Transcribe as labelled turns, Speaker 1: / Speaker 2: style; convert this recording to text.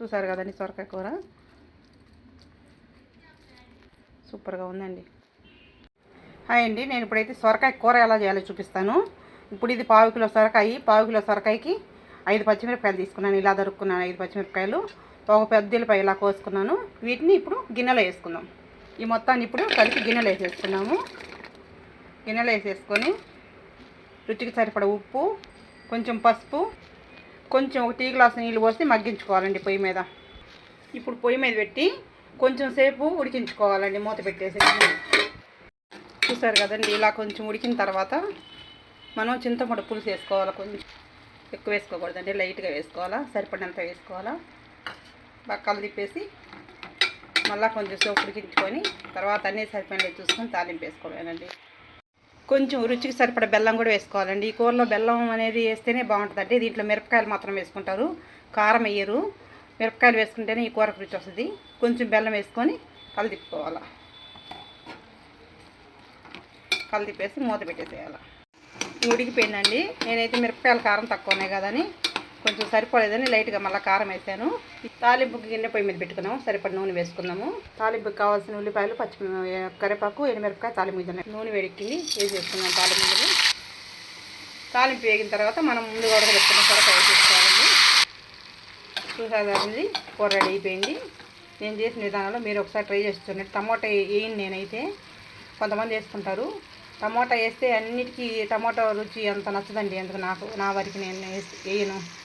Speaker 1: చూసారు కదండి సొరకాయ కూర? సూపర్గా ఉందండి. హాయ్ అండి నేను ఇప్పుడైతే సొరకాయ కూర ఎలా చేయాలో చూపిస్తాను. ఇప్పుడు ఇది పావు కిలో సొరకాయ పావు కిలో సొరకాయకి ఐదు పచ్చిమిరపకాయలు తీసుకున్నాను. ఇలా దొరుకున్నాను ఐదు పచ్చిమిరపకాయలు. ఒక పెద్ద ఇలా కోసుకున్నాను. వీటిని ఇప్పుడు గిన్నెలో వేసుకుందాం. ఈ మొత్తాన్ని ఇప్పుడు కలిపి గిన్నెలో వేసేసుకున్నాము. గిన్నెలో వేసేసుకొని రుచికి సరిపడ ఉప్పు కొంచెం పసుపు కొంచెం ఒక టీ గ్లాస్ నీళ్ళు పోసి మగ్గించుకోవాలండి పొయ్యి మీద. ఇప్పుడు పొయ్యి మీద పెట్టి కొంచెం సేపు ఉడికించుకోవాలండి మూత పెట్టేసి. చూసారు కదండి ఇలా కొంచెం ఉడికిన తర్వాత మనం చింతపండు పులుసు వేసుకోవాలి కొంచెం. ఎక్కువ వేసుకోకూడదండి లైట్గా వేసుకోవాలా సరిపడినంత వేసుకోవాలా. బక్కలు తిప్పేసి మళ్ళీ కొంచెం సేపు ఉడికించుకొని తర్వాత అన్నీ సరిపడినవి చూసుకొని తాలింపు వేసుకోవాలండి. కొంచెం రుచికి సరిపడ బెల్లం కూడా వేసుకోవాలండి. ఈ కూరలో బెల్లం అనేది వేస్తేనే బాగుంటుందండి. దీంట్లో మిరపకాయలు మాత్రం వేసుకుంటారు. కారం వేయరు. మిరపకాయలు వేసుకుంటేనే ఈ కూరకు రుచి వస్తుంది. కొంచెం బెల్లం వేసుకొని కలదిప్పుకోవాలి. కలదిప్పేసి మూత పెట్టేసేయాలి. ఉడికిపోయిందండి. నేనైతే మిరపకాయల కారం తక్కువనే కదని కొంచెం సరిపోలేదని లైట్గా మళ్ళీ కారం వేసాను. తాలింపుకి గిన్నె పొయ్యి మీద పెట్టుకున్నాము సరిపడి నూనె వేసుకున్నాము తాలింపుకి కావాల్సిన ఉల్లిపాయలు పచ్చి కరివేపాకు ఎండుమిరపకాయ తాలింపు మీద నూనె వేడెక్కింది వేసేసుకున్నాం తాలింపు మీద తాలింపు వేగిన తర్వాత మనం ముందు కూడా పెట్టుకున్న సొరకాయ వేసేసుకోవాలండి. చూసాదండి కూర రెడీ అయిపోయింది. నేను చేసిన విధానంలో మీరు ఒకసారి ట్రై చేస్తుండే టమోటా వేయండి నేనైతే. కొంతమంది వేసుకుంటారు. టమోటా వేస్తే అన్నిటికీ టమోటా రుచి అంత నచ్చదండి. ఎందుకు నాకు నా వరకు నేను వేసి- వేయను.